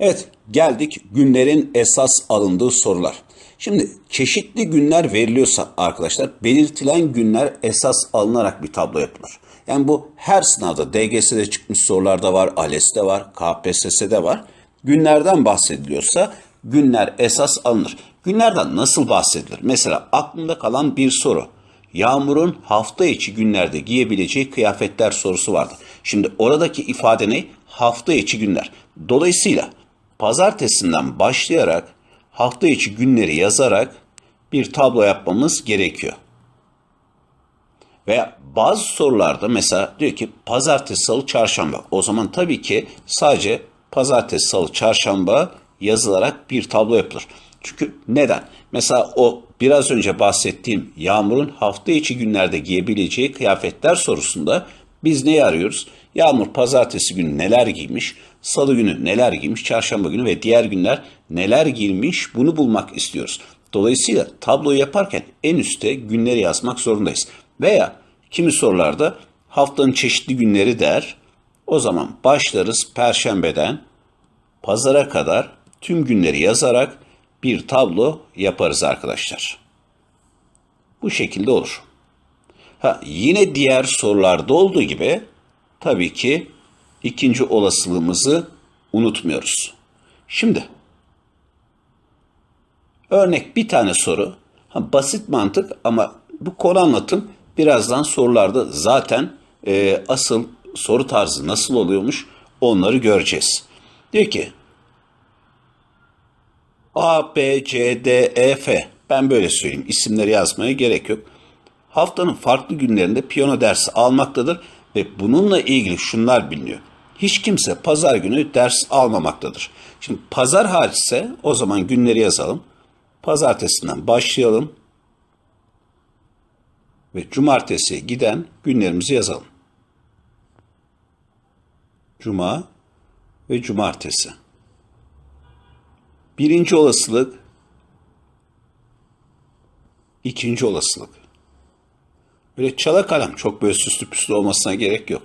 Evet, geldik günlerin esas alındığı sorular. Şimdi çeşitli günler veriliyorsa arkadaşlar belirtilen günler esas alınarak bir tablo yapılır. Yani bu her sınavda DGS'de çıkmış sorularda var, ALES'te var, KPSS'de var. Günlerden bahsediliyorsa günler esas alınır. Günlerden nasıl bahsedilir? Mesela aklımda kalan bir soru. Yağmur'un hafta içi günlerde giyebileceği kıyafetler sorusu vardı. Şimdi oradaki ifade ne? Hafta içi günler. Dolayısıyla pazartesinden başlayarak hafta içi günleri yazarak bir tablo yapmamız gerekiyor. Veya bazı sorularda mesela diyor ki pazartesi, salı, çarşamba. O zaman tabii ki sadece pazartesi, salı, çarşamba yazılarak bir tablo yapılır. Çünkü neden? Mesela o biraz önce bahsettiğim Yağmur'un hafta içi günlerde giyebileceği kıyafetler sorusunda biz neyi arıyoruz? Yağmur pazartesi günü neler giymiş, salı günü neler giymiş, çarşamba günü ve diğer günler neler giymiş bunu bulmak istiyoruz. Dolayısıyla tabloyu yaparken en üstte günleri yazmak zorundayız. Veya kimi sorularda haftanın çeşitli günleri der. O zaman başlarız perşembeden pazara kadar tüm günleri yazarak bir tablo yaparız arkadaşlar. Bu şekilde olur. Ha, yine diğer sorularda olduğu gibi tabii ki ikinci olasılığımızı unutmuyoruz. Şimdi örnek bir tane soru. Ha, basit mantık ama bu konu anlatım birazdan sorularda zaten e, asıl soru tarzı nasıl oluyormuş onları göreceğiz. Diyor ki A, B, C, D, E, F. Ben böyle söyleyeyim. İsimleri yazmaya gerek yok. Haftanın farklı günlerinde piyano dersi almaktadır ve bununla ilgili şunlar biliniyor. Hiç kimse pazar günü ders almamaktadır. Şimdi pazar hariçse o zaman günleri yazalım. Pazartesinden başlayalım ve cumartesiye giden günlerimizi yazalım. Cuma ve cumartesi. Birinci olasılık, ikinci olasılık. Böyle çala kalem çok böyle süslü püslü olmasına gerek yok.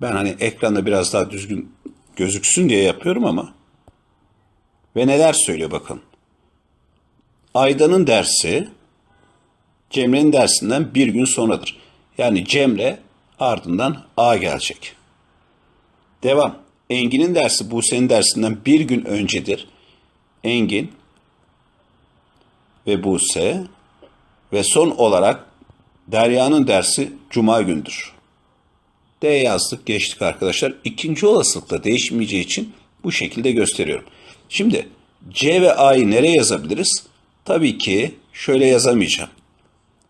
Ben hani ekranda biraz daha düzgün gözüksün diye yapıyorum ama. Ve neler söylüyor bakın. Aydan'ın dersi Cemre'nin dersinden bir gün sonradır. Yani Cemre ardından A gelecek. Devam. Engin'in dersi Buse'nin dersinden bir gün öncedir. Engin ve Buse ve son olarak Derya'nın dersi Cuma gündür. D yazdık geçtik arkadaşlar. İkinci olasılıkta değişmeyeceği için bu şekilde gösteriyorum. Şimdi C ve A'yı nereye yazabiliriz? Tabii ki şöyle yazamayacağım.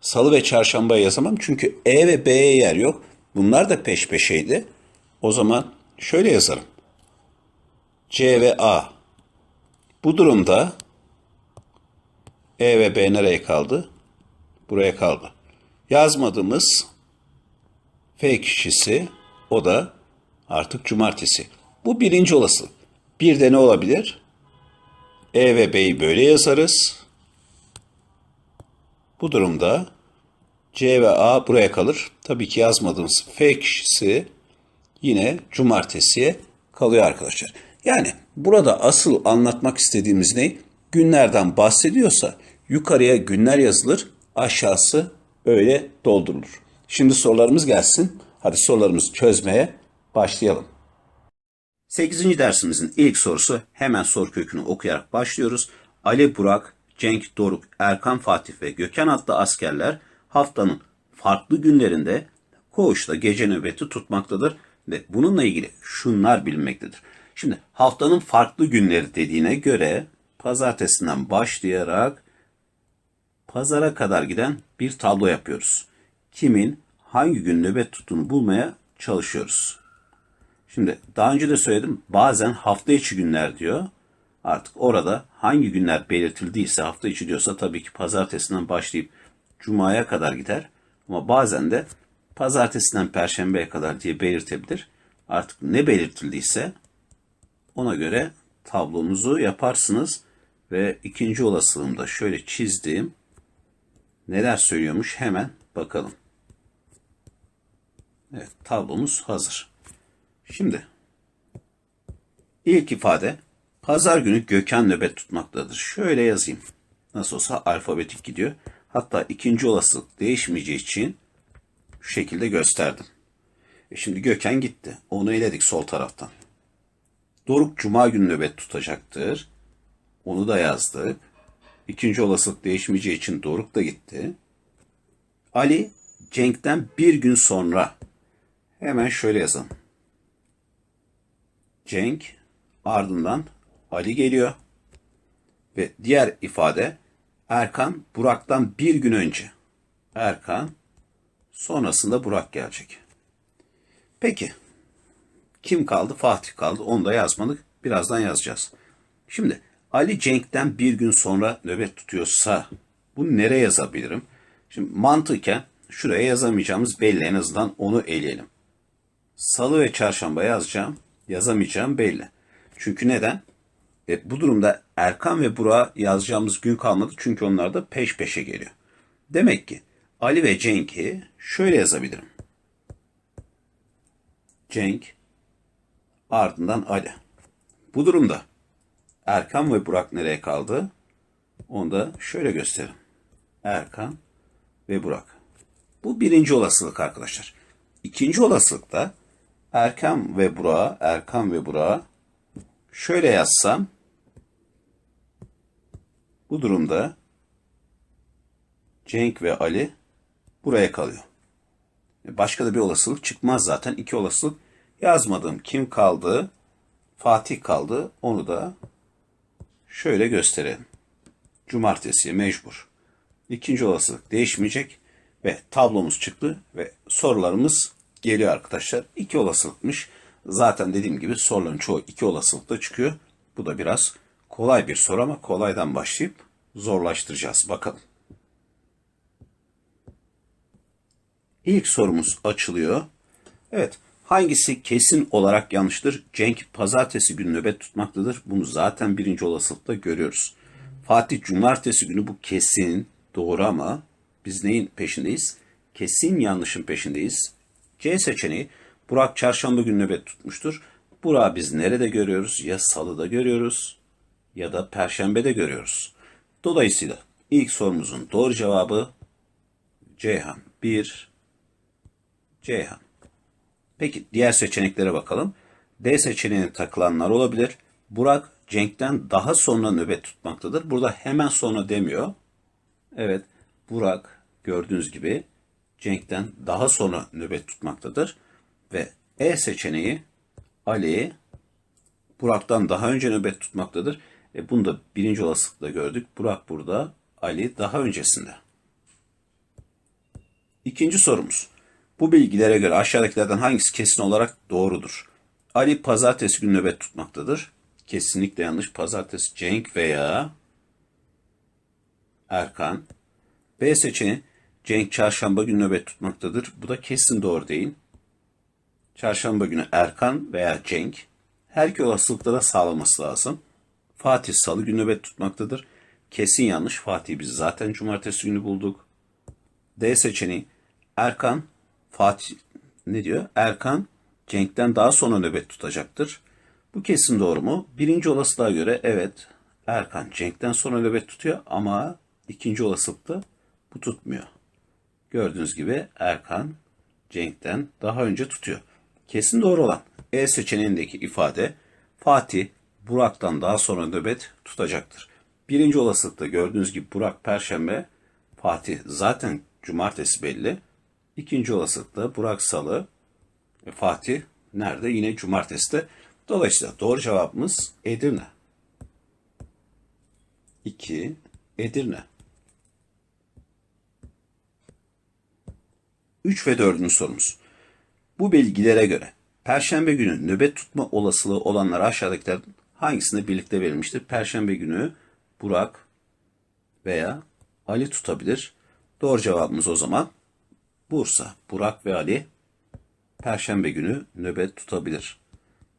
Salı ve çarşamba yazamam çünkü E ve B'ye yer yok. Bunlar da peş peşeydi. O zaman şöyle yazarım. C ve A. Bu durumda E ve B nereye kaldı? Buraya kaldı. Yazmadığımız F kişisi o da artık cumartesi. Bu birinci olasılık. Bir de ne olabilir? E ve B'yi böyle yazarız. Bu durumda C ve A buraya kalır. Tabii ki yazmadığımız F kişisi yine cumartesiye kalıyor arkadaşlar. Yani burada asıl anlatmak istediğimiz ne? Günlerden bahsediyorsa yukarıya günler yazılır, aşağısı öyle doldurulur. Şimdi sorularımız gelsin. Hadi sorularımızı çözmeye başlayalım. 8. dersimizin ilk sorusu hemen soru kökünü okuyarak başlıyoruz. Ali Burak, Cenk Doruk, Erkan Fatih ve Gökhan adlı askerler haftanın farklı günlerinde koğuşta gece nöbeti tutmaktadır ve bununla ilgili şunlar bilinmektedir. Şimdi haftanın farklı günleri dediğine göre pazartesinden başlayarak pazara kadar giden bir tablo yapıyoruz. Kimin hangi gün nöbet tuttuğunu bulmaya çalışıyoruz. Şimdi daha önce de söyledim bazen hafta içi günler diyor. Artık orada hangi günler belirtildiyse hafta içi diyorsa tabii ki pazartesinden başlayıp cumaya kadar gider. Ama bazen de pazartesinden perşembeye kadar diye belirtebilir. Artık ne belirtildiyse ona göre tablomuzu yaparsınız ve ikinci olasılığımda şöyle çizdiğim neler söylüyormuş hemen bakalım. Evet tablomuz hazır. Şimdi İlk ifade pazar günü Gökhan nöbet tutmaktadır. Şöyle yazayım. Nasıl olsa alfabetik gidiyor. Hatta ikinci olasılık değişmeyeceği için şu şekilde gösterdim. E şimdi Gökhan gitti. Onu eledik sol taraftan. Doruk Cuma günü nöbet tutacaktır. Onu da yazdık. İkinci olasılık değişmeyeceği için Doruk da gitti. Ali Cenk'ten bir gün sonra hemen şöyle yazalım. Cenk ardından Ali geliyor. Ve diğer ifade Erkan Burak'tan bir gün önce. Erkan sonrasında Burak gelecek. Peki kim kaldı? Fatih kaldı. Onu da yazmadık. Birazdan yazacağız. Şimdi Ali Cenk'ten bir gün sonra nöbet tutuyorsa bunu nereye yazabilirim? Şimdi mantıken şuraya yazamayacağımız belli. En azından onu eleyelim. Salı ve çarşamba yazacağım. Yazamayacağım belli. Çünkü neden? E, bu durumda Erkan ve Burak'a yazacağımız gün kalmadı. Çünkü onlar da peş peşe geliyor. Demek ki Ali ve Cenk'i şöyle yazabilirim. Cenk ardından Ali. Bu durumda Erkan ve Burak nereye kaldı? Onu da şöyle gösterin. Erkan ve Burak. Bu birinci olasılık arkadaşlar. İkinci olasılıkta Erkan ve Burak, Erkan ve Burak şöyle yazsam bu durumda Cenk ve Ali buraya kalıyor. Başka da bir olasılık çıkmaz zaten. İki olasılık yazmadım. Kim kaldı? Fatih kaldı. Onu da şöyle gösterelim. Cumartesi mecbur. İkinci olasılık değişmeyecek ve tablomuz çıktı ve sorularımız geliyor arkadaşlar. İki olasılıkmış. Zaten dediğim gibi soruların çoğu iki olasılıkta çıkıyor. Bu da biraz kolay bir soru ama kolaydan başlayıp zorlaştıracağız. Bakalım. İlk sorumuz açılıyor. Evet. Hangisi kesin olarak yanlıştır? Cenk pazartesi günü nöbet tutmaktadır. Bunu zaten birinci olasılıkta görüyoruz. Fatih cumartesi günü bu kesin doğru ama biz neyin peşindeyiz? Kesin yanlışın peşindeyiz. C seçeneği Burak çarşamba günü nöbet tutmuştur. Burak biz nerede görüyoruz? Ya salıda görüyoruz ya da perşembede görüyoruz. Dolayısıyla ilk sorumuzun doğru cevabı Ceyhan 1 Ceyhan. Peki diğer seçeneklere bakalım. D seçeneğine takılanlar olabilir. Burak Cenk'ten daha sonra nöbet tutmaktadır. Burada hemen sonra demiyor. Evet Burak gördüğünüz gibi Cenk'ten daha sonra nöbet tutmaktadır. Ve E seçeneği Ali Burak'tan daha önce nöbet tutmaktadır. E bunu da birinci olasılıkla gördük. Burak burada, Ali daha öncesinde. İkinci sorumuz. Bu bilgilere göre aşağıdakilerden hangisi kesin olarak doğrudur? Ali pazartesi günü nöbet tutmaktadır. Kesinlikle yanlış. Pazartesi Cenk veya Erkan. B seçeneği Cenk çarşamba günü nöbet tutmaktadır. Bu da kesin doğru değil. Çarşamba günü Erkan veya Cenk. Her iki olasılıkta da sağlaması lazım. Fatih salı günü nöbet tutmaktadır. Kesin yanlış. Fatih biz zaten cumartesi günü bulduk. D seçeneği Erkan Fatih ne diyor? Erkan Cenk'ten daha sonra nöbet tutacaktır. Bu kesin doğru mu? Birinci olasılığa göre evet Erkan Cenk'ten sonra nöbet tutuyor ama ikinci olasılıkta bu tutmuyor. Gördüğünüz gibi Erkan Cenk'ten daha önce tutuyor. Kesin doğru olan E seçeneğindeki ifade Fatih Burak'tan daha sonra nöbet tutacaktır. Birinci olasılıkta gördüğünüz gibi Burak Perşembe, Fatih zaten Cumartesi belli. İkinci olasılıkta Burak Salı, ve Fatih nerede? Yine Cumartesi'de. Dolayısıyla doğru cevabımız Edirne. 2. Edirne. 3 ve 4. sorumuz. Bu bilgilere göre Perşembe günü nöbet tutma olasılığı olanlar aşağıdakilerden hangisinde birlikte verilmiştir? Perşembe günü Burak veya Ali tutabilir. Doğru cevabımız o zaman Bursa, Burak ve Ali Perşembe günü nöbet tutabilir.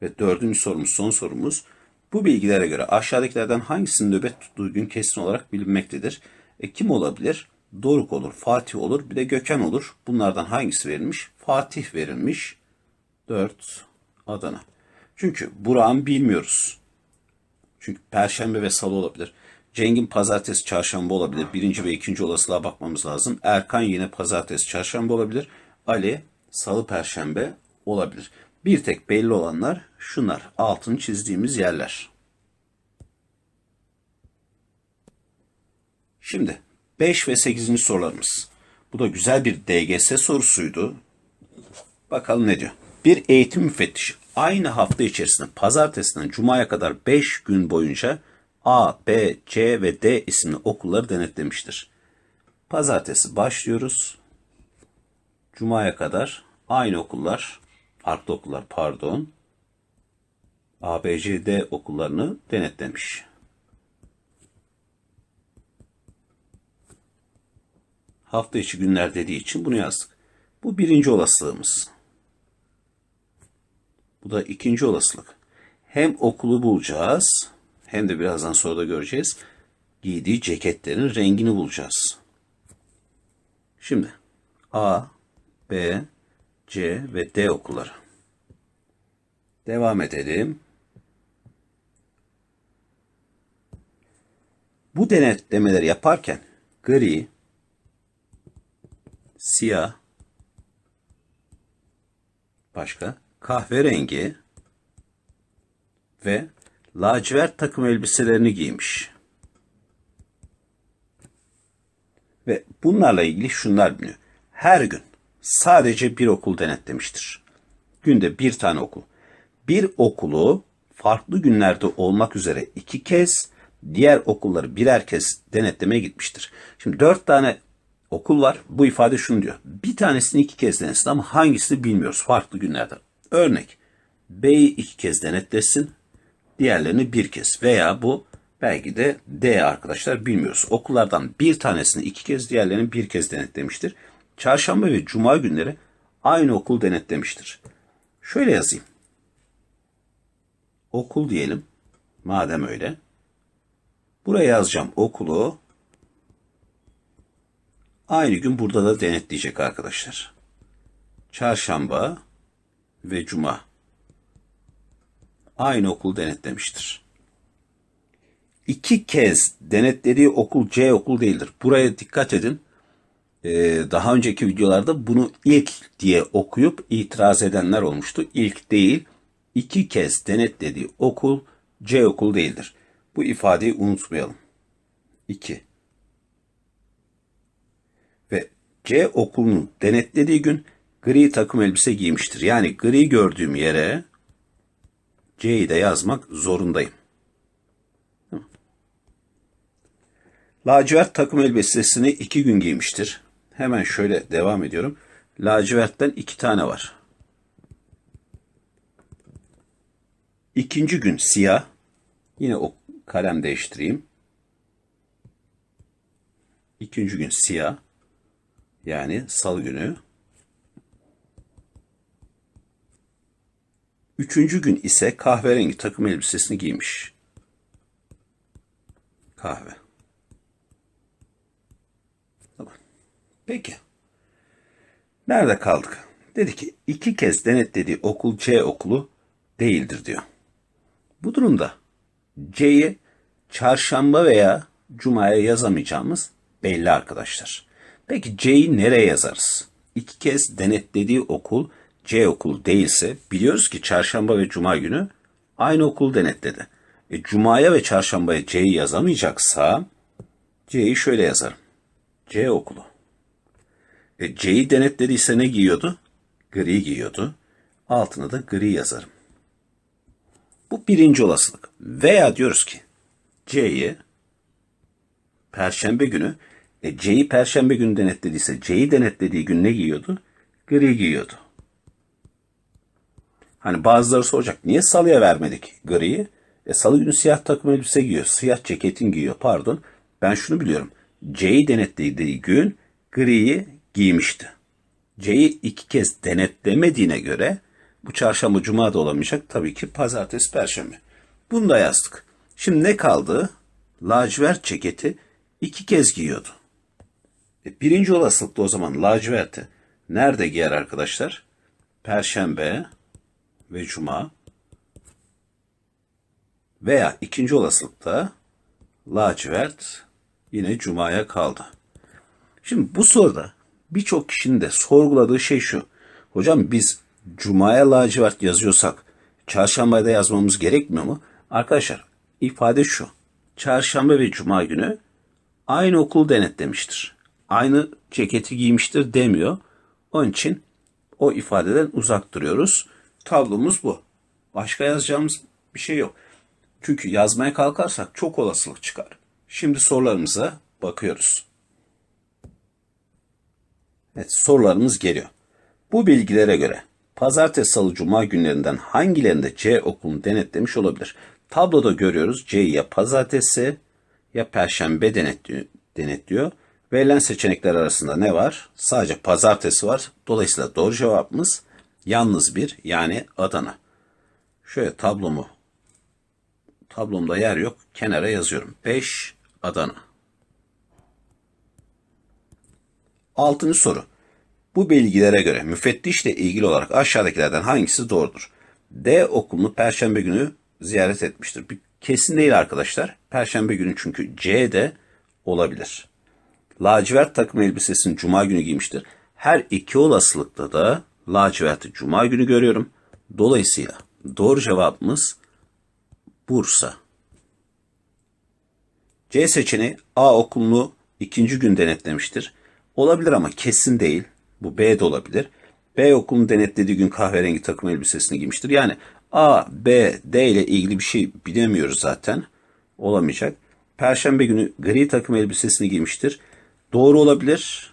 Ve dördüncü sorumuz, son sorumuz. Bu bilgilere göre aşağıdakilerden hangisinin nöbet tuttuğu gün kesin olarak bilinmektedir? E, kim olabilir? Doruk olur, Fatih olur, bir de Gökhan olur. Bunlardan hangisi verilmiş? Fatih verilmiş. 4 Adana. Çünkü Burak'ın bilmiyoruz. Çünkü perşembe ve salı olabilir. Cengin pazartesi, çarşamba olabilir. Birinci ve ikinci olasılığa bakmamız lazım. Erkan yine pazartesi, çarşamba olabilir. Ali salı, perşembe olabilir. Bir tek belli olanlar şunlar. Altını çizdiğimiz yerler. Şimdi 5 ve 8. sorularımız. Bu da güzel bir DGS sorusuydu. Bakalım ne diyor. Bir eğitim müfettişi aynı hafta içerisinde pazartesinden cumaya kadar 5 gün boyunca A, B, C ve D isimli okulları denetlemiştir. Pazartesi başlıyoruz. Cuma'ya kadar aynı okullar, farklı okullar pardon, A, B, C, D okullarını denetlemiş. Hafta içi günler dediği için bunu yazdık. Bu birinci olasılığımız. Bu da ikinci olasılık. Hem okulu bulacağız hem de birazdan sonra da göreceğiz. Giydiği ceketlerin rengini bulacağız. Şimdi A, B, C ve D okulları. Devam edelim. Bu denetlemeleri yaparken gri, siyah, başka kahverengi ve lacivert takım elbiselerini giymiş. Ve bunlarla ilgili şunlar biliniyor. Her gün sadece bir okul denetlemiştir. Günde bir tane okul. Bir okulu farklı günlerde olmak üzere iki kez, diğer okulları birer kez denetlemeye gitmiştir. Şimdi dört tane okul var. Bu ifade şunu diyor. Bir tanesini iki kez denetsin ama hangisini bilmiyoruz farklı günlerde. Örnek B'yi iki kez denetlesin, diğerlerini bir kez veya bu belki de D arkadaşlar bilmiyoruz. Okullardan bir tanesini iki kez, diğerlerini bir kez denetlemiştir. Çarşamba ve cuma günleri aynı okul denetlemiştir. Şöyle yazayım. Okul diyelim. Madem öyle. Buraya yazacağım okulu. Aynı gün burada da denetleyecek arkadaşlar. Çarşamba ve cuma aynı okul denetlemiştir. İki kez denetlediği okul C okul değildir. Buraya dikkat edin. Ee, daha önceki videolarda bunu ilk diye okuyup itiraz edenler olmuştu. İlk değil, iki kez denetlediği okul C okul değildir. Bu ifadeyi unutmayalım. 2. Ve C okulunun denetlediği gün gri takım elbise giymiştir. Yani gri gördüğüm yere C'yi de yazmak zorundayım. Lacivert takım elbisesini iki gün giymiştir. Hemen şöyle devam ediyorum. Lacivertten iki tane var. İkinci gün siyah. Yine o kalem değiştireyim. İkinci gün siyah. Yani salı günü. Üçüncü gün ise kahverengi takım elbisesini giymiş. Kahve. Tamam. Peki. Nerede kaldık? Dedi ki iki kez denetlediği okul C okulu değildir diyor. Bu durumda C'yi çarşamba veya cumaya yazamayacağımız belli arkadaşlar. Peki C'yi nereye yazarız? İki kez denetlediği okul C okulu değilse biliyoruz ki çarşamba ve cuma günü aynı okul denetledi. E, cumaya ve çarşambaya C'yi yazamayacaksa C'yi şöyle yazarım. C okulu. E, C'yi denetlediyse ne giyiyordu? Gri giyiyordu. Altına da gri yazarım. Bu birinci olasılık. Veya diyoruz ki C'yi Perşembe günü e, C'yi Perşembe günü denetlediyse C'yi denetlediği gün ne giyiyordu? Gri giyiyordu. Hani bazıları soracak niye salıya vermedik griyi? E, salı günü siyah takım elbise giyiyor. Siyah ceketin giyiyor pardon. Ben şunu biliyorum. C'yi denetlediği gün griyi giymişti. C'yi iki kez denetlemediğine göre bu çarşamba cuma da olamayacak. Tabii ki pazartesi perşembe. Bunu da yazdık. Şimdi ne kaldı? Lacivert ceketi iki kez giyiyordu. E, birinci olasılıkta o zaman laciverti nerede giyer arkadaşlar? Perşembe, ve cuma Veya ikinci olasılıkta lacivert yine cumaya kaldı. Şimdi bu soruda birçok kişinin de sorguladığı şey şu. Hocam biz cumaya lacivert yazıyorsak çarşambaya da yazmamız gerekmiyor mu? Arkadaşlar ifade şu. Çarşamba ve cuma günü aynı okul denetlemiştir. Aynı ceketi giymiştir demiyor. Onun için o ifadeden uzak duruyoruz. Tablomuz bu. Başka yazacağımız bir şey yok. Çünkü yazmaya kalkarsak çok olasılık çıkar. Şimdi sorularımıza bakıyoruz. Evet sorularımız geliyor. Bu bilgilere göre pazartesi, salı, cuma günlerinden hangilerinde C okulunu denetlemiş olabilir? Tabloda görüyoruz C'yi ya pazartesi ya perşembe denetliyor. denetliyor. Verilen seçenekler arasında ne var? Sadece pazartesi var. Dolayısıyla doğru cevabımız yalnız bir yani Adana. Şöyle tablomu tablomda yer yok. Kenara yazıyorum. 5 Adana. Altıncı soru. Bu bilgilere göre müfettişle ilgili olarak aşağıdakilerden hangisi doğrudur? D okulunu perşembe günü ziyaret etmiştir. Bir kesin değil arkadaşlar. Perşembe günü çünkü C de olabilir. Lacivert takım elbisesini cuma günü giymiştir. Her iki olasılıkta da laciverti cuma günü görüyorum. Dolayısıyla doğru cevabımız Bursa. C seçeneği A okulunu ikinci gün denetlemiştir. Olabilir ama kesin değil. Bu B de olabilir. B okulunu denetlediği gün kahverengi takım elbisesini giymiştir. Yani A, B, D ile ilgili bir şey bilemiyoruz zaten. Olamayacak. Perşembe günü gri takım elbisesini giymiştir. Doğru olabilir.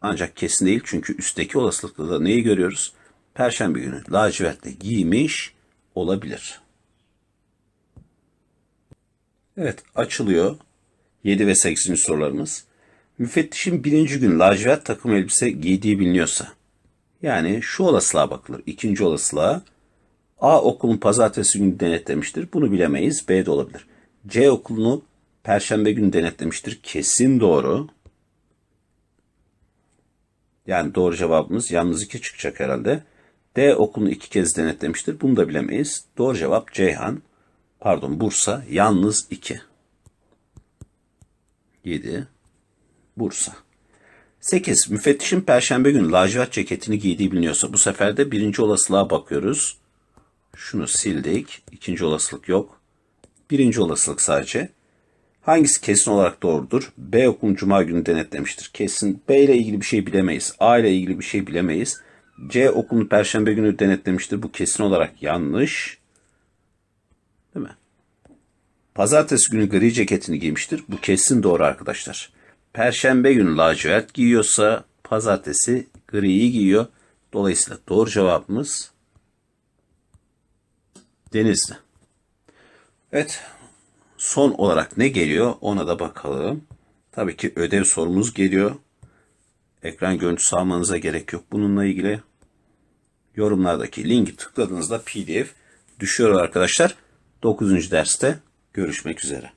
Ancak kesin değil. Çünkü üstteki olasılıkta da neyi görüyoruz? Perşembe günü lacivertle giymiş olabilir. Evet açılıyor. 7 ve 8. sorularımız. Müfettişin birinci gün lacivert takım elbise giydiği biliniyorsa, yani şu olasılığa bakılır. İkinci olasılığa A okulun pazartesi günü denetlemiştir. Bunu bilemeyiz. B de olabilir. C okulunu perşembe günü denetlemiştir. Kesin doğru. Yani doğru cevabımız yalnız 2 çıkacak herhalde. D okulunu iki kez denetlemiştir. Bunu da bilemeyiz. Doğru cevap Ceyhan. Pardon Bursa yalnız 2. 7. Bursa. 8. Müfettişin perşembe günü lacivert ceketini giydiği biliniyorsa bu sefer de birinci olasılığa bakıyoruz. Şunu sildik. İkinci olasılık yok. Birinci olasılık sadece. Hangisi kesin olarak doğrudur? B okulun cuma günü denetlemiştir. Kesin. B ile ilgili bir şey bilemeyiz. A ile ilgili bir şey bilemeyiz. C okulun perşembe günü denetlemiştir. Bu kesin olarak yanlış. Değil mi? Pazartesi günü gri ceketini giymiştir. Bu kesin doğru arkadaşlar. Perşembe günü lacivert giyiyorsa pazartesi griyi giyiyor. Dolayısıyla doğru cevabımız Denizli. Evet. Son olarak ne geliyor ona da bakalım. Tabii ki ödev sorumuz geliyor. Ekran görüntüsü almanıza gerek yok bununla ilgili. Yorumlardaki linki tıkladığınızda PDF düşüyor arkadaşlar. 9. derste görüşmek üzere.